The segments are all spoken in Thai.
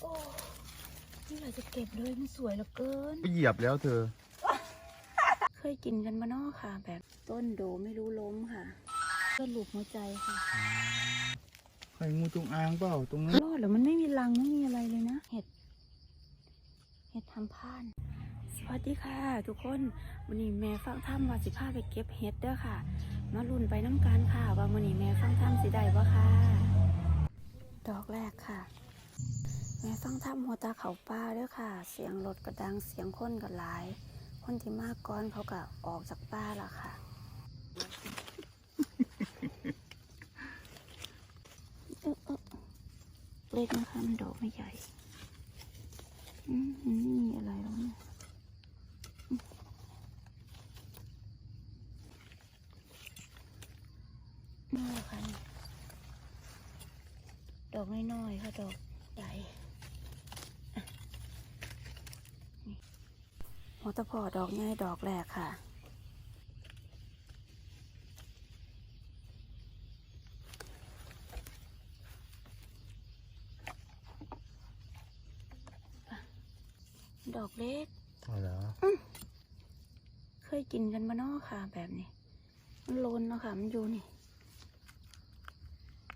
โอ้นี่เราจะเก็บเลยมันสวยเหลือเกิน ไปเหยียบแล้วเธอ เคยกินกันมาเนอกค่ะ แบบต้นโดไม่รู้ล้มค่ะเพื่อหลุดหัวใจค่ะไข่งูจงอางเปล่าตรงนั้นรอดเหรือมันไม่มีรังไม่มีอะไรเลยนะ เห็ด เห็ดทำพ่าน สวัสดีค่ะ ทุกคนวันนี้แม่ฟังถ้ำว่าสิพาไปเก็บเห็ดเด้อค่ะ มาลุ่นไปน้ำกันค่ะ ว่าวันนี้แม่ฟังถ้ำสิได้บ่ค่ะ ดอกแรกค่ะ แม่ฟังถ้ำหัวตาเขาป้าด้อค่ะ เสียงรถกระดังเสียงคนก็หลาย คนที่มากก้อนเขาก็ออกจากป้าละค่ะเออเออเล็กนะคะมันดอกไม่ใหญ่มันไม่มีอะไรแล้วเนี่ยนี่ค่ะดอกน้อยๆค่ะดอกใหญ่อะนี่ หัวตะพอดอกใหญ่ดอกแรกค่ะ ดอกเล็กเอาเหรอเคยกินกันมาเนอกค่ะ แบบนี้ มันโลนเนาะค่ะ มันอยู่นี่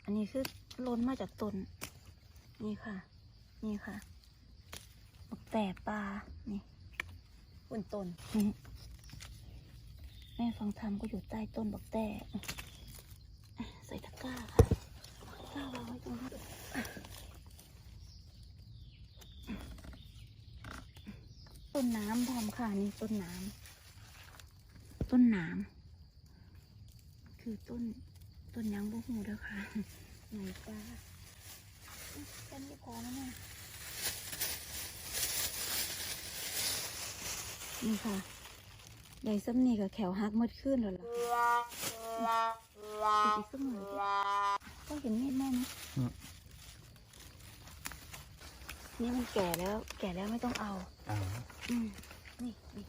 อันนี้คือโลนมาจากต้น นี่ค่ะ นี่ค่ะบักแต่ปลา นี่ บนต้นนี่แม่ฟังธรรมก็อยู่ใต้ต้นบักแต่อะใส่ตะกร้าค่ะตะกร้าวางไว้ตรงนี้อะต้นน้ำพร้อมค่ะนี่ต้นน้ำต้นหนามคือต้นต้นยังบ่หูเด้อค่ะไหนจ้าแค่นี้พอแล้วเนี่ย นี่ค่ะใหญ่ซ้ำนี่กับแขวหักหมดขึ้นแล้วล่ะอีกสักหน่อยดิก็เห็นมีดแม่ไหมนี่มันแก่แล้ว แก่แล้วไม่ต้องเอาอ้าวอืมนี่นี่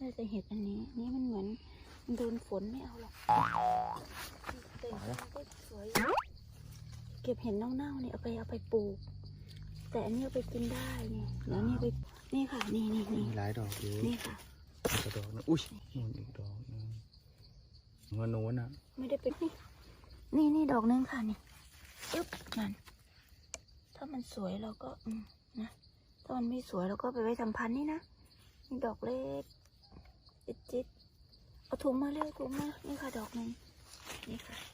น่าจะเห็ดอันนี้ นี่มันเหมือนมันโดนฝนไม่เอาหรอกแต่มันก็สวยอยู่ เก็บเห็ดเน่าๆนี่เอาไปเอาไปปลูก แต่อันนี้เอาไปกินได้นี่เดี๋ยวนี่ไปนี่ค่ะ นี่นี่นี่มีหลายดอกอยู่นี่ค่ะกระดอกนะอุ้ยนู่นอีกดอกนึงเงินโน้นอะ ไม่ได้เป็นนี่นี่นี่ดอกหนึงค่ะนี่อึ๊บนั่นถ้ามันสวยเราก็อืมนะถ้ามันไม่สวยเราก็ไปไว้ทำพันธุ์นี่นะนี่ดอกเล็กจิตจิตเอาถุงมาเร็วถุงมานี่ค่ะดอกหนึ่งนี่ค่ะเป็น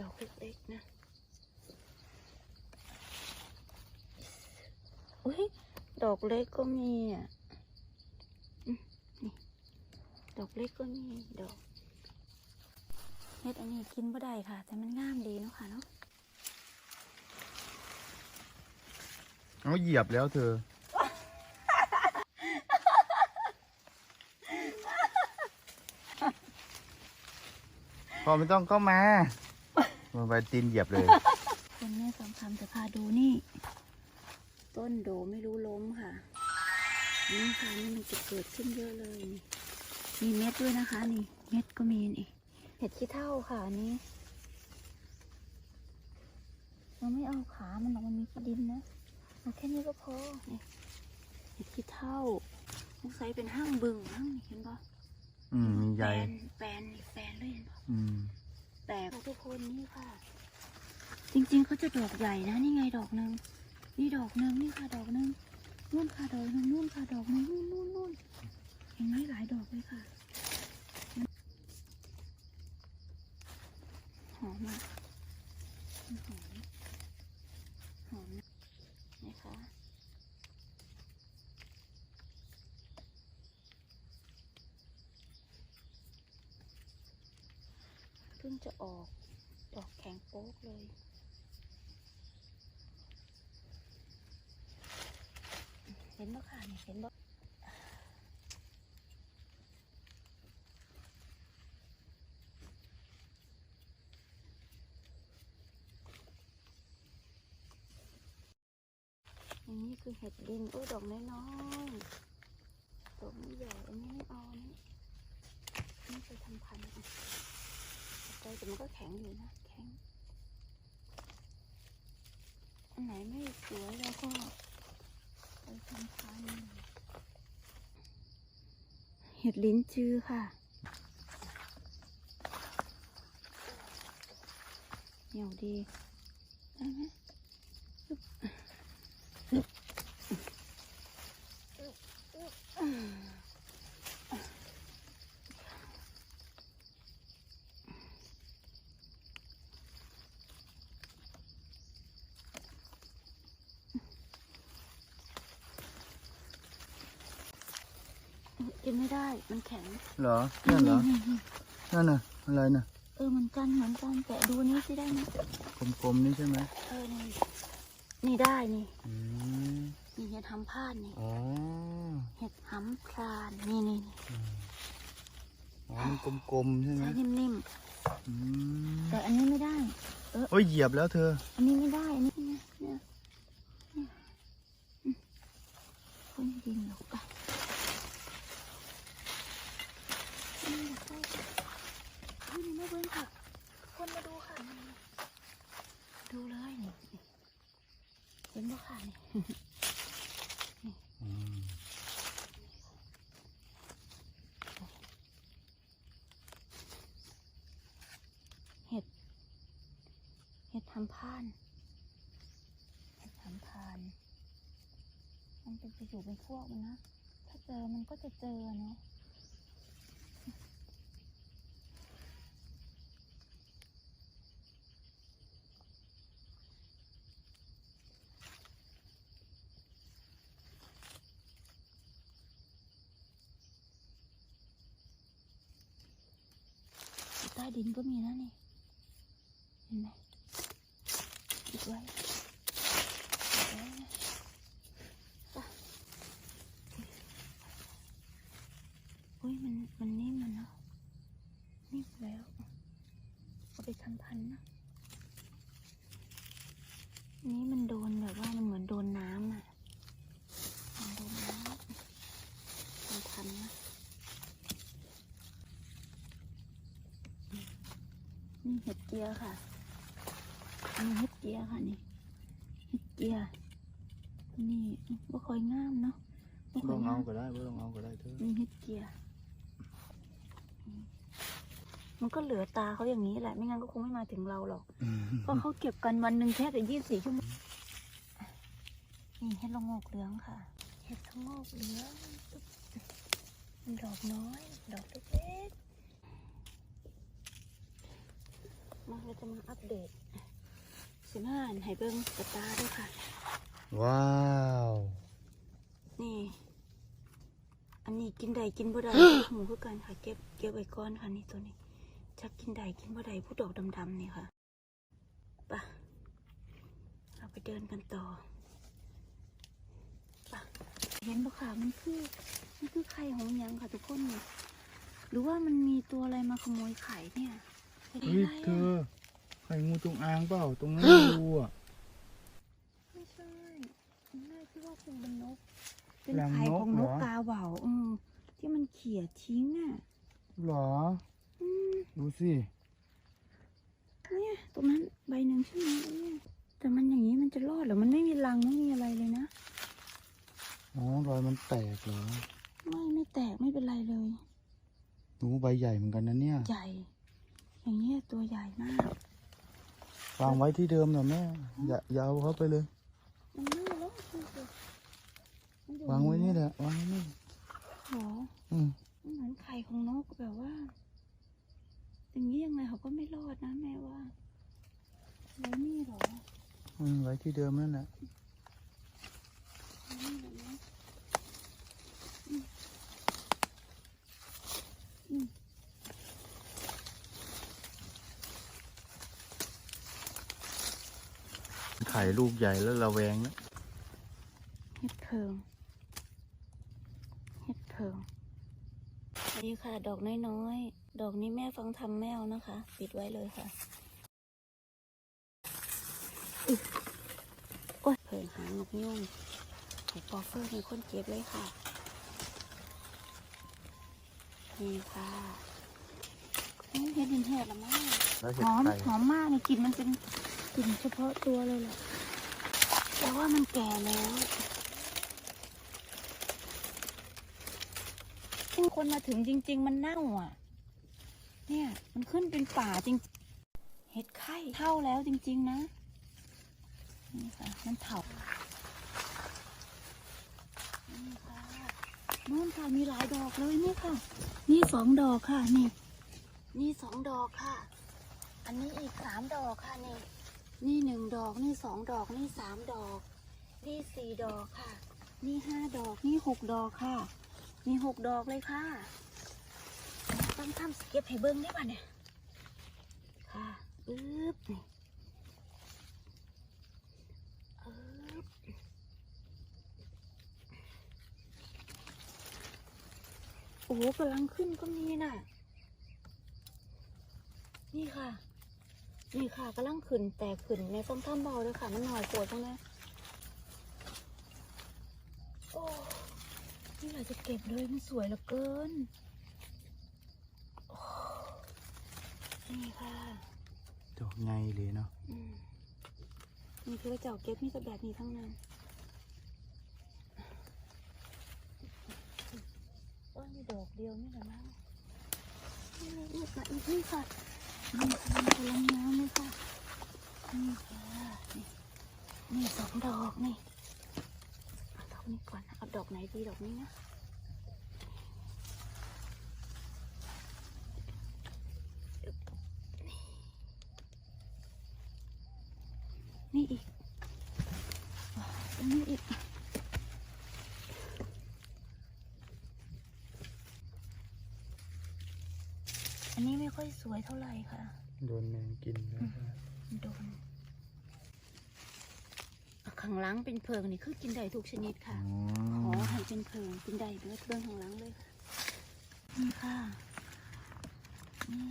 ดอกเล็กๆนะ อุ้ย ดอกเล็กก็มีอะอืมนี่ดอกเล็กก็มีดอกเม็ดอันนี้กินบ่ได้ค่ะ แต่มันงามดีเนาะค่ะเนาะเอาเหยียบแล้วเธอ พอไม่ต้องเข้ามา มาไปตีนเหยียบเลยคนแม่สำคัญจะพาดูนี่ ต้นโดไม่รู้ล้มค่ะ นี่ค่ะนี่มันจะเกิดขึ้นเยอะเลยนี่มีเม็ดด้วยนะคะ นี่ เม็ดก็มีนี่เห็ดขี้เท่าค่ะอันนี้เราไม่เอาขา มันหรอกมันมีขี้ดินนะเอาแค่นี้ก็พอนี่เห็ดขี้เท่าสงสัยเป็นห้างบึงห้างนี่เห็นปะอืมมีใยแปลนแปลนนี่แปลนเลยเห็นปะอืม แต่ทุกคนนี่ค่ะ จริงๆเขาจะดอกใหญ่นะนี่ไงดอกหนึ่งนี่ดอกหนึ่งนี่ค่ะดอกหนึ่งนู่นค่ะดอกหนึ่งนู่นค่ะดอกหนึ่งนู่นนู่นนู่นเห็นไหมหลายดอกเลยค่ะหอมอะมันหอมหอมนะนะคะเพิ่งจะออกดอกแข็งโป๊กเลย เห็นบ่ค่ะนี่เห็นบ่อันนี้คือเห็ดดินโอ้ดอกน้อยๆดอกไม่ใหญ่อันนี้ไม่เอาอันนี้ แต่มันก็แข็งอยู่นะ แข็ง อันไหนไม่สวยแล้วก็ไปทำพันเห็ดลิ้นจือค่ะเหนียวดีได้ไหมอึ๊บอึ๊บอืมกิ นไม่ได้ มันแข็ง เหรอนั่นเหรอ นั่นน่ะ อะไรน่ะ เออเหมือนกันเหมือนกันแต่ดูนี้สิได้ไหมกลมๆนี่ใช่ไหมเออนี่นี่ได้นี่อืมนี่เห็ดหำพานนี่อ๋อ เห็ดหำพรานนี่นี่นี่อ๋อมันกลมๆใช่ไหมใช้นิ่มอืมๆแต่อันนี้ไม่ได้โอ้ยเหยียบแล้วเธอ อันนี้ไม่ได้อันนี้เนี่ยเนี่ยเนี่ยอืมคนดินหรอกอะอืมเดี๋ยวเข้าอุ้ยนี่ไม่เบิ้งค่ะ คนมาดูค่ะนี่ดูเลยนี่นี่เห็นบ่ค่ะนี่ อืม เห็ด เห็ดทำพาน เห็ดทำพาน มันเป็นจะอยู่เป็นพวกมันนะ ถ้าเจอมันก็จะเจอเนาะใต้ดินก็มีนะนี่ เห็นไหมปิดไว้ปิดไว้นะจ้ะอุ้ยมันมันนิ่มมันเนาะนิ่มแล้ว เอาไปทำพันธุ์นะอันนี้มันโดนแบบว่ามันเหมือนโดนน้ำอะมันโดนน้ำทำพันธุ์นะนี่เห็ดเกียร์ค่ะอันนี้เห็ดเกียร์ค่ะนี่เห็ดเกียร์นี่บ่ค่อยงามเนาะบ่ลค่ออยงงาเอามก็ได้ไม่ลองเอาก็ได้เธอนี่เห็ดเกียร์อืม มันก็เหลือตาเขาอย่างนี้แหละ ไม่งั้นก็คงไม่มาถึงเราหรอกอืมเพราะเขาเก็บกันวันหนึ่งแค่แต่ยี่สิบสี่ชั่วโมง นี่เห็ดละโงกเหลืองค่ะ เห็ดละโงกเหลืองมันดอกน้อย ดอกเล็กๆมาเราจะมาอัปเดตสิมาอ่านให้เบิ้งกระตาด้วยค่ะ ว้าว นี่ อันนี้กินได้กินบ่ได้หมูคือกันค่ะ เก็บเก็บไว้ก่อนค่ะนี่ตัวนี้ จักกินได้กินบ่ได้ผู้ดอกดำๆนี่ค่ะไปะเราไปเดินกันต่อไปะเห็นบ่ค่ะมันคือมันคือไข่ของหยังค่ะทุกคนนี่หรือว่ามันมีตัวอะไรมาขโมยไข่เนี่ยเป็นเฮ้ยอะไรเธอะอไข่งูจงอางเปล่าตรงนั้นดูอะไม่ใช่แม่คิดว่าคงเป็นนกเป็นรังไข่นขกองนเหรกอกาเหว่าเออที่มันเขี่ยทิ้งอะหรออืม ดูสิเนี่ยตรงนั้นใบหนึ่งใช่ไหมเนี่ยแต่มันอย่างนี้มันจะรอดเหรอมันไม่มีรังไม่มีอะไรเลยนะอ๋อรอยมันแตกเหรอไม่ไม่แตกไม่เป็นไรเลยหนูใบใหญ่เหมือนกันนะเนี่ยใหญ่อย่างเงี้ยตัวใหญ่มากวางไว้ที่เดิมหน่อยแม่อย่าอย่าเอาเข้าไปเลยมันไม่แล้วมันจะมันอยู่วางไว้นี่แหละวางไว้นี่หรออืมมันเหมือนไข่ของนกแบบว่า อย่างนี้ยังไงเขาก็ไม่รอดนะแม่ว่าแล้วนี่เหรออืมไว้ที่เดิมนั่นแหละแล้วนี่เหรอนะไข่ลูกใหญ่แล้วระแวงนะเห็ดเพิงเห็ดเพิง นี่ค่ะ ดอกน้อยๆ ดอกนี้แม่ฟังทำแมวนะคะ ปิดไว้เลยค่ะอุ๊ยโอ้ยเพิงหางนกยุ่งให้ปอเฟอร์เป็นคนเก็บเลยค่ะ นี่ค่ะนี่เห็ดดินแหดละมากแล้วหเห็ดอมไข่หอมมากในกลิ่นมันเป็นกลิ่นเฉพาะตัวเลยแหละแต่ว่ามันแก่แล้วซึ่ง คนมาถึงจริง ๆ มันเน่าอะ เนี่ย มันขึ้นเป็นป่าจริง เห็ดไข่เท่าแล้วจริง ๆ นะ นี่ค่ะ มันเถานี่ค่ะนู่นค่ะ มีหลายดอกเลยนี่ค่ะ นี่สองดอกค่ะ นี่ นี่สองดอกค่ะ อันนี้อีกสามดอกค่ะนี่ นี่หนึ่งดอก นี่สองดอก นี่สามดอก นี่สี่ดอกค่ะ นี่ห้าดอก นี่หกดอกค่ะ มีหกดอกเลยค่ะต้องทำสเก็บให้เบิ้งได้ป่ะเนี่ยค่ะอึ๊บนี่อึ๊บโอ้โหกำลังขึ้นก็มีน่ะ นี่ค่ะ นี่ค่ะกำลังขึ้นแต่ขึ้นในส้มท่ำเบาเลยค่ะ มันหน่อยปวดตรงนี้โอ้ นี่เราจะเก็บเลยมันสวยเหลือเกินโอ้นี่ค่ะดอกไงเลยเนาะอืมนี่คือเจ้าเก็บมีแต่แบบนี้ทั้งนั้นว่ามีดอกเดียวนี่แหละมั้งนี่นี่ค่ะอีกนี่ค่ะนี่ค่ะมันกำลังงามเลยค่ะนี่ค่ะนี่นี่สองดอกนี่เอาดอก นี้ก่อนนะเอาดอกไหนดีดอกนี้นะนี่อีกอันนี้อีกอันนี้ไม่ค่อยสวยเท่าไหร่ค่ะ โดนแมงกินแล้วโดน ข้างหลังเป็นเพิงนี่คือกินได้ทุกชนิดค่ะอ๋ขออให้เป็นเพิงกินได้ด้วยเครื่องข้างหลังเลยค่ะนี่ค่ะนี่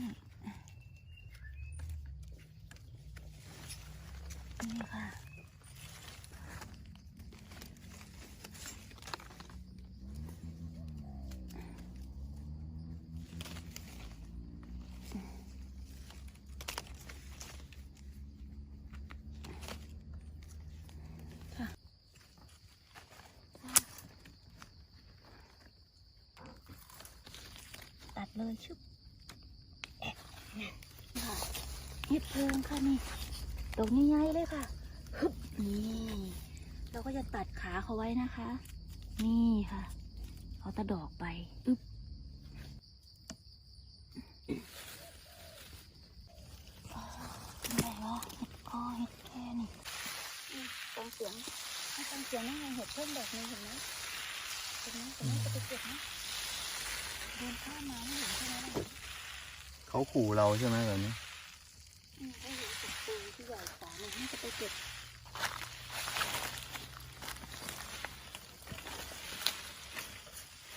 นี่ค่ะ เลยชุบแอะค่ะเห็ดเพลิงค่ะนี่ดอกใหญ่ๆเลยค่ะฮึบนี่เราก็จะตัดขาเขาไว้นะคะ นี่ค่ะเอาตะดอกไปอึ๊บอ๋ออะไรวะเห็ดคอเห็ดแค่นี่อืมฟังเสียงให้ฟังเสียงนั่นไงเห็ดเพิ่มดอกหนึงเห็นไหมตรงนี้ตรงนี้จะไปเก็บนะเดินข้ามมาไม่เห็นใช่ไหมล่ะเขาขู่เราใช่ไหมแบบนี้อืมได้เห็นตึกปูที่ใหญ่กว่าเลยนี่จะไปเก็บ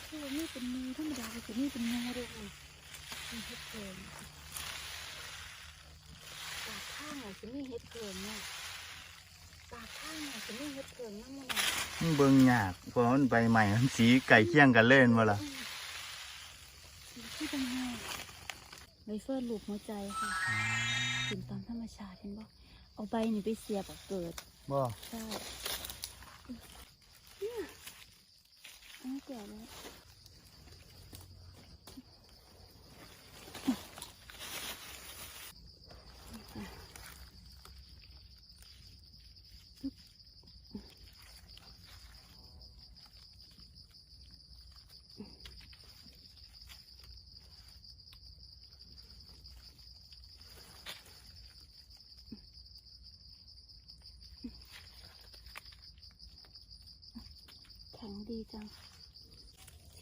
คือนี่เป็นมือธรรมดาแต่นี่เป็นมือเลยมีเห็ดเกินปากข้างอะจะมีเห็ดเกินเนี่ยปากข้างอะจะมีเห็ดเกินนั่นมันมันเบิ่งยากเพราะมันใบใหม่มันสีไก่เคี่ยงกันเล่นมาละ เป็นไงใบเฟิร์นลูกหัวใจค่ะกินตามธรรมชาติเห็นบ่เอาใบนี่ไปเสียบอะเกิดบ่ใช่เนี่ยอันนี้แก่แล้ว ดีจัง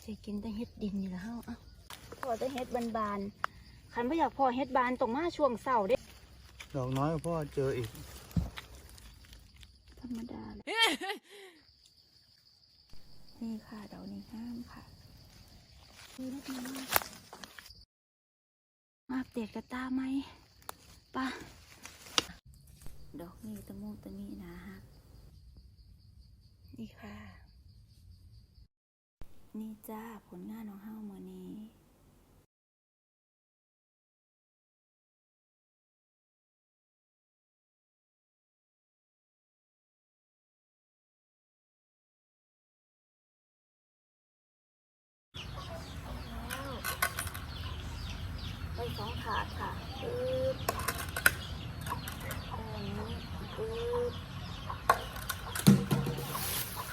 เคยกินแต่เฮ็ดดินนี่แหละเฮาเอะพอแต่เฮ็ดบานๆคันไม่อยากพอเฮ็ดบานตรงมาช่วงเสาร์เด้ดอกน้อยพ่อเจออีก ธรรมดาเลยนี่ค่ะดอกนี้ห้ามค่ะคือนักนี้มาอัปเดตกระตาไหมไป่ะดอกนี้ตะมุตะมีนะฮะนี่ค่ะ นี่จ้าผลงานของเฮามื้อนี้ไปสองขาดค่ะปึ๊บอันนี้ปึ๊บ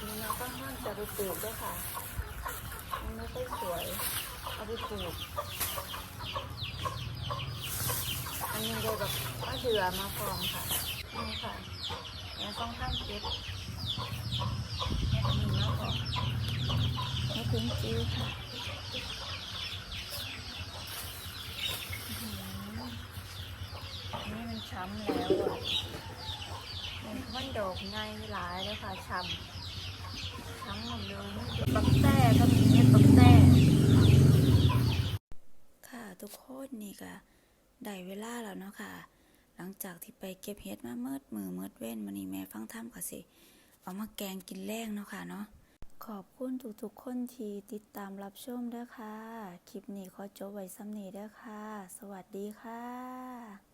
นี่เราต้องห้ามจะไปเติดด้วยค่ะ สวยเอาไปปลูกอันนี้เลยแบบว่าเดือมาพร้อมค่ะนี่ค่ะแล้วต้องข้ามเก็บอันนี้มาพร้อมให้ถึงจีค่ะนนี่มันช้ำแล้วอะมันมันดอกง่ายหลายเลยค่ะช้ำช้ำหมดเลยนี่เป็นปักแต้ก็มีเห็ดปักแต้ ค่ะทุ กคนนี่ก็ได้เวลาแล้วเนาะค่ะ หลังจากที่ไปเก็บเห็ดมาเมิดมือเมิดเว้นมันนี่แม่ฟังท่ำก็สิ เอามาแกงกินแรงเนาะค่ะเนาะขอบคุณทุกๆคนที่ติดตามรับชมด้อค่ะ คลิปนี้ขอจบไว้ซ้ำนี้ด้อค่ะ สวัสดีค่ะ